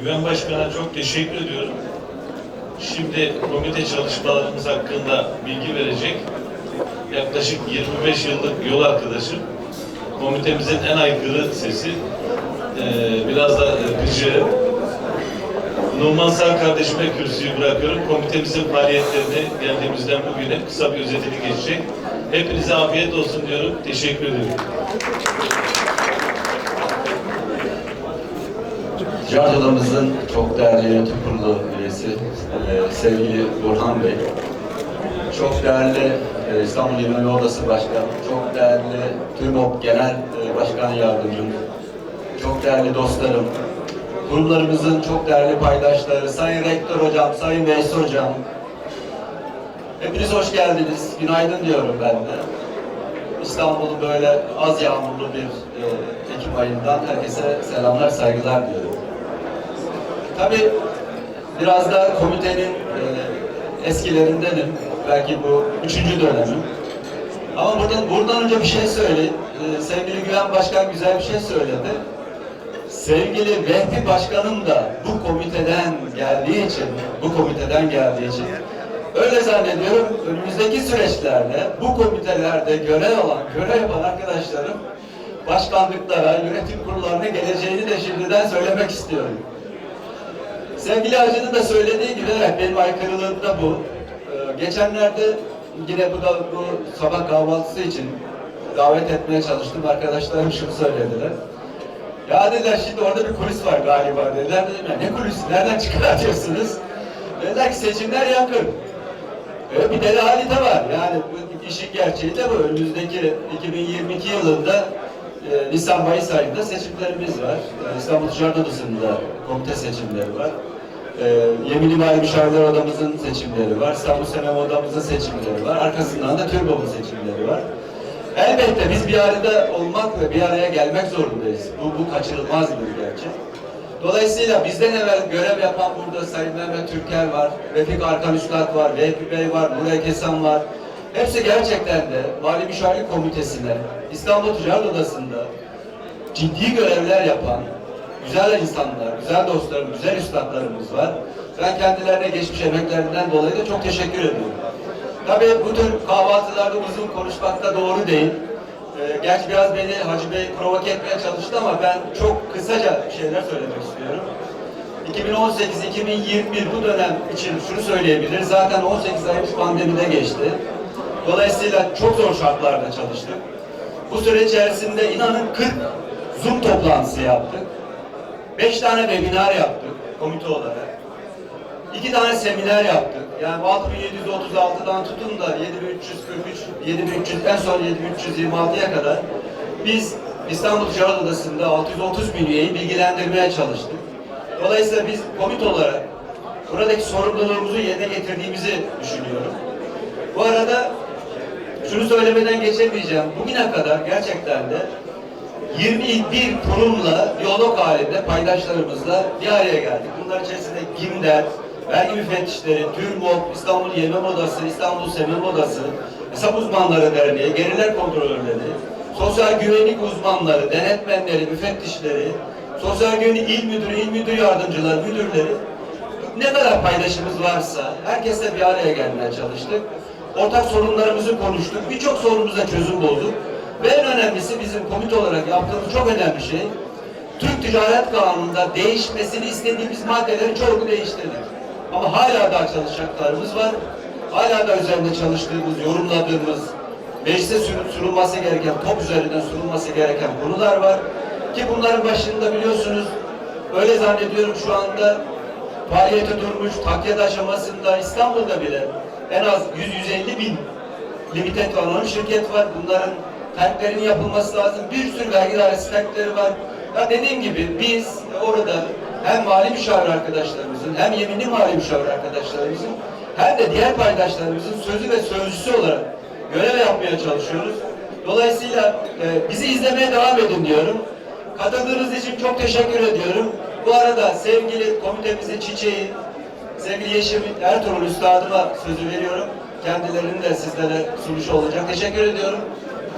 Güven Başkan'a çok teşekkür ediyorum. Şimdi komite çalışmalarımız hakkında bilgi verecek. Yaklaşık 25 yıllık yol arkadaşım. Komitemizin en aykırı sesi. Ee, biraz da gıcı. Numan Sar kardeşime kürsüyü bırakıyorum. Komitemizin faaliyetlerini geldiğimizden bugüne kısa bir özetini geçecek. Hepinize afiyet olsun diyorum. Teşekkür ediyorum. Odamızın çok değerli yönetim kurulu üyesi e, sevgili Burhan Bey, çok değerli e, İstanbul İmam Odası Başkanı, çok değerli TÜRMOP Genel e, Başkan Yardımcım, çok değerli dostlarım, kurumlarımızın çok değerli paydaşları, Sayın Rektör Hocam, Sayın Veys Hocam, hepiniz hoş geldiniz. Günaydın diyorum ben de. İstanbul'un böyle az yağmurlu bir e, Ekim ayından herkese selamlar, saygılar diyorum. Tabii biraz da komitenin e, eskilerindenim. Belki bu üçüncü dönemim. Ama buradan, buradan önce bir şey söyleyeyim. E, sevgili Güven Başkan güzel bir şey söyledi. Sevgili Vehbi Başkanım da bu komiteden geldiği için, bu komiteden geldiği için öyle zannediyorum önümüzdeki süreçlerde bu komitelerde görev alan, görev yapan arkadaşlarım başkanlıklara, yönetim kurullarına geleceğini de şimdiden söylemek istiyorum. Sevgili Hacı'nın da söylediği gibi evet benim aykırılığım da bu. Ee, geçenlerde yine bu da bu sabah kahvaltısı için davet etmeye çalıştım. Arkadaşlarım şunu söylediler. Ya dediler şimdi orada bir kulis var galiba dediler. Dedim ya ne kulisi? Nereden çıkartıyorsunuz? Dediler ki seçimler yakın. Öyle bir deli halite var. Yani bu işin gerçeği de bu. Önümüzdeki 2022 yılında e, Nisan-Mayıs ayında seçimlerimiz var. E, İstanbul Ticaret Odası'nda komite seçimleri var. E, Yeminli Mali Müşavirler Odamızın seçimleri var. İstanbul Senema Odamızın seçimleri var. Arkasından da TÜRBO'nun seçimleri var. Elbette biz bir arada olmak ve bir araya gelmek zorundayız. Bu, bu kaçırılmaz bir gerçek. Dolayısıyla bizden evvel görev yapan burada Sayın Mehmet Türker var, Refik Arkan var, Vehbi Bey var, Nuray Kesan var. Hepsi gerçekten de Mali Müşavirlik Komitesi'ne, İstanbul Ticaret Odası'nda ciddi görevler yapan güzel insanlar, güzel dostlarım, güzel üstadlarımız var. Ben kendilerine geçmiş emeklerinden dolayı da çok teşekkür ediyorum. Tabii bu tür kahvaltılarda uzun konuşmakta doğru değil. Ee, gerçi biraz beni Hacı Bey provoke etmeye çalıştı ama ben çok kısaca şeyler söylemek istiyorum. 2018-2021 bu dönem için şunu söyleyebiliriz. Zaten 18 ayımız pandemide geçti. Dolayısıyla çok zor şartlarda çalıştık. Bu süre içerisinde inanın 40 Zoom toplantısı yaptık. 5 tane webinar yaptık komite olarak. İki tane seminer yaptık. Yani 6736'dan tutun da 7343, 7300 en son 7326'ya kadar biz İstanbul Ticaret Odası'nda 630 bin üyeyi bilgilendirmeye çalıştık. Dolayısıyla biz komite olarak buradaki sorumluluğumuzu yerine getirdiğimizi düşünüyorum. Bu arada şunu söylemeden geçemeyeceğim. Bugüne kadar gerçekten de 21 kurumla diyalog halinde paydaşlarımızla bir araya geldik. Bunlar içerisinde GİMDER, vergi müfettişleri, TÜRMOP, İstanbul Yemem Odası, İstanbul Semem Odası, Hesap Uzmanları Derneği, Geriler Kontrolörleri, Sosyal Güvenlik Uzmanları, denetmenleri, müfettişleri, Sosyal Güvenlik İl Müdürü, İl Müdür Yardımcıları, müdürleri, ne kadar paydaşımız varsa herkesle bir araya gelmeye çalıştık. Ortak sorunlarımızı konuştuk. Birçok sorunumuza çözüm bulduk. Ve önemlisi bizim komite olarak yaptığımız çok önemli şey Türk Ticaret Kanunu'nda değişmesini istediğimiz maddelerin çoğunu değiştirdik. Ama hala daha çalışacaklarımız var. Hala da üzerinde çalıştığımız, yorumladığımız, meclise sunulması gereken, top üzerinden sunulması gereken konular var. Ki bunların başında biliyorsunuz, öyle zannediyorum şu anda faaliyete durmuş, takyat aşamasında İstanbul'da bile en az 100-150 bin limited anonim şirket var. Bunların terklerin yapılması lazım. Bir sürü vergi dairesi terkleri var. Ya dediğim gibi biz orada hem mali müşavir arkadaşlarımızın hem yeminli mali müşavir arkadaşlarımızın hem de diğer paydaşlarımızın sözü ve sözcüsü olarak görev yapmaya çalışıyoruz. Dolayısıyla e, bizi izlemeye devam edin diyorum. Katıldığınız için çok teşekkür ediyorum. Bu arada sevgili komitemizin çiçeği, sevgili Yeşim Ertuğrul Üstadıma sözü veriyorum. Kendilerinin de sizlere sunuşu olacak. Teşekkür ediyorum.